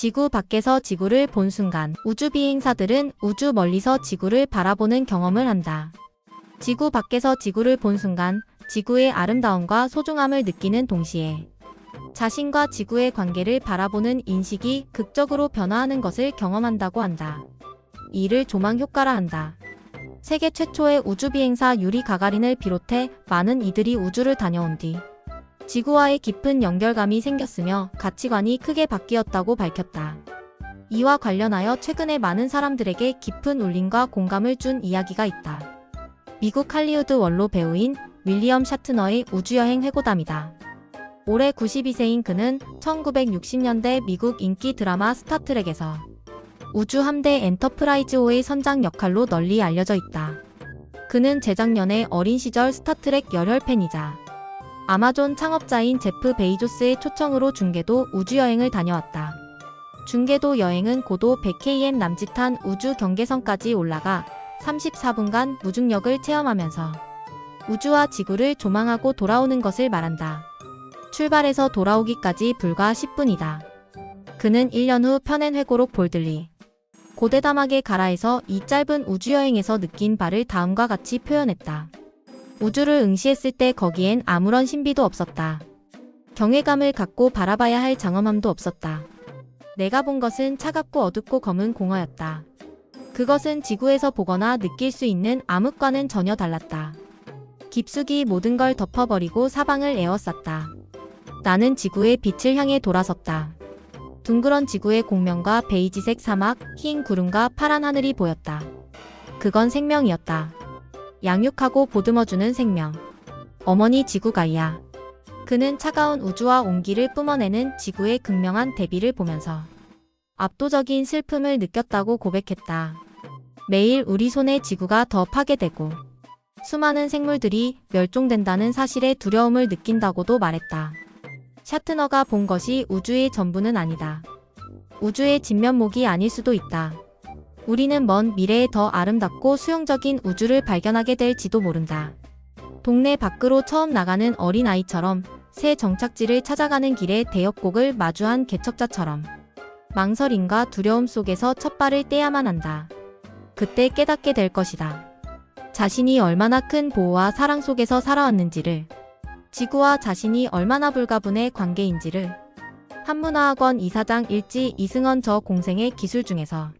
지구 밖에서 지구를 본 순간 우주 비행사들은 우주 멀리서 지구를 바라보는 경험을 한다. 지구 밖에서 지구를 본 순간 지구의 아름다움과 소중함을 느끼는 동시에 자신과 지구의 관계를 바라보는 인식이 극적으로 변화하는 것을 경험한다고 한다. 이를 조망 효과라 한다. 세계 최초의 우주 비행사 유리 가가린을 비롯해 많은 이들이 우주를 다녀온 뒤 지구와의 깊은 연결감이 생겼으며 가치관이 크게 바뀌었다고 밝혔다. 이와 관련하여 최근에 많은 사람들에게 깊은 울림과 공감을 준 이야기가 있다. 미국 할리우드 원로 배우인 윌리엄 샤트너의 우주여행 회고담이다. 올해 92세인 그는 1960년대 미국 인기 드라마 스타트rek에서 우주 함대 엔터프라이즈호의 선장 역할로 널리 알려져 있다. 그는 재작년에 어린 시절 스타트렉 열혈 팬이자 아마존 창업자인 제프 베이조스의 초청으로 중계도 우주여행을 다녀왔다. 중계도 여행은 고도 100km 남짓한 우주 경계선까지 올라가 34분간 무중력을 체험하면서 우주와 지구를 조망하고 돌아오는 것을 말한다. 출발해서 돌아오기까지 불과 10분이다. 그는 1년 후 펴낸 회고록 볼들리. 고대담하게 가라에서 이 짧은 우주여행에서 느낀 바를 다음과 같이 표현했다. 우주를 응시했을 때 거기엔 아무런 신비도 없었다. 경외감을 갖고 바라봐야 할 장엄함도 없었다. 내가 본 것은 차갑고 어둡고 검은 공허였다. 그것은 지구에서 보거나 느낄 수 있는 암흑과는 전혀 달랐다. 깊숙이 모든 걸 덮어버리고 사방을 에워쌌다. 나는 지구의 빛을 향해 돌아섰다. 둥그런 지구의 공명과 베이지색 사막, 흰 구름과 파란 하늘이 보였다. 그건 생명이었다. 양육하고 보듬어주는 생명. 어머니 지구가이야. 그는 차가운 우주와 온기를 뿜어내는 지구의 극명한 대비를 보면서 압도적인 슬픔을 느꼈다고 고백했다. 매일 우리 손에 지구가 더 파괴되고 수많은 생물들이 멸종된다는 사실에 두려움을 느낀다고도 말했다. 샤트너가 본 것이 우주의 전부는 아니다. 우주의 진면목이 아닐 수도 있다. 우리는 먼 미래에 더 아름답고 수용적인 우주를 발견하게 될지도 모른다. 동네 밖으로 처음 나가는 어린아이처럼 새 정착지를 찾아가는 길에 대역곡을 마주한 개척자처럼 망설임과 두려움 속에서 첫 발을 떼야만 한다. 그때 깨닫게 될 것이다. 자신이 얼마나 큰 보호와 사랑 속에서 살아왔는지를, 지구와 자신이 얼마나 불가분의 관계인지를, 한문화학원 이사장 일지 이승헌 저 공생의 기술 중에서